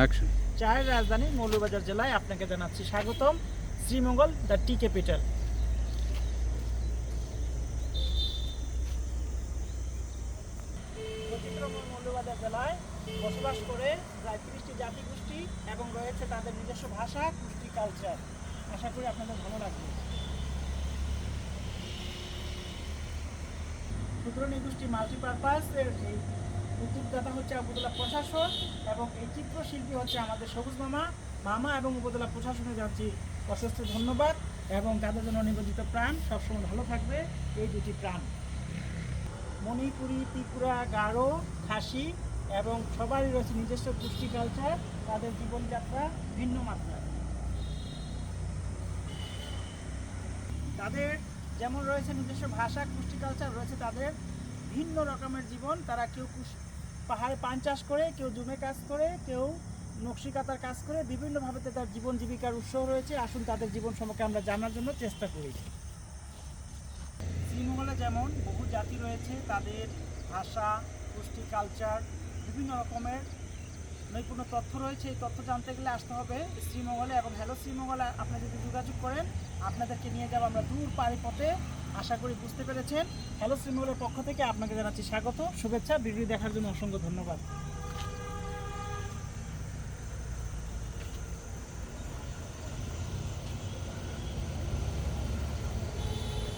Action চায়ের রাজধানী মৌলভীবাজার জেলায় আপনাকে জানাচ্ছি স্বাগতম। শ্রীমঙ্গল, দ্য টি ক্যাপিটাল বসবাস করে প্রায় তিরিশটি জাতিগোষ্ঠী এবং রয়েছে তাদের নিজস্ব ভাষা কৃষ্টি কালচার আশা করি আপনাদের ভালো লাগবে। সুতরাং এই গোষ্ঠী মাল্টিপারপাস এই উদ্যোগদাতা হচ্ছে উপজেলা প্রশাসন এবং এই চিত্রশিল্পী হচ্ছে আমাদের সবুজ মামা মামা এবং উপজেলা প্রশাসনে যাচ্ছি অসুস্থ ধন্যবাদ এবং তাদের জন্য নিবেদিত প্রাণ। সবসময় ভালো থাকবে এই দুটি প্রাণ। মণিপুরি, ত্রিপুরা, গারো, খাসি এবং সবারই রয়েছে নিজস্ব পুষ্টি কালচার তাদের জীবনযাত্রা ভিন্ন মাত্রায়। তাদের যেমন রয়েছে নিজস্ব ভাষা কৃষ্টি কালচার রয়েছে তাদের ভিন্ন রকমের জীবন। তারা কেউ পাহাড়ে পান চাষ করে, কেউ জুমে কাজ করে, কেউ নকশিকাতার কাজ করে, বিভিন্নভাবে তার জীবন জীবিকার উৎস রয়েছে। আসুন তাদের জীবন সম্পর্কে আমরা জানার জন্য চেষ্টা করি। শ্রীমঙ্গলে যেমন বহু জাতি রয়েছে, তাদের ভাষা, গোষ্ঠী কালচার বিভিন্ন রকমের নৈপুণ্য তথ্য রয়েছে, এই তথ্য জানতে গেলে আসতে হবে শ্রীমঙ্গলে এবং হ্যালো শ্রীমঙ্গলে আপনি যদি যোগাযোগ করেন, আপনাদেরকে নিয়ে যাব আমরা দূর পাড়ি পথে আশা করি বুঝতে পেরেছেন। হ্যালো শ্রীমঙ্গলের পক্ষ থেকে আপনাকে জানাচ্ছি স্বাগত, শুভেচ্ছা ভিডিও দেখার জন্য অসংখ্য ধন্যবাদ।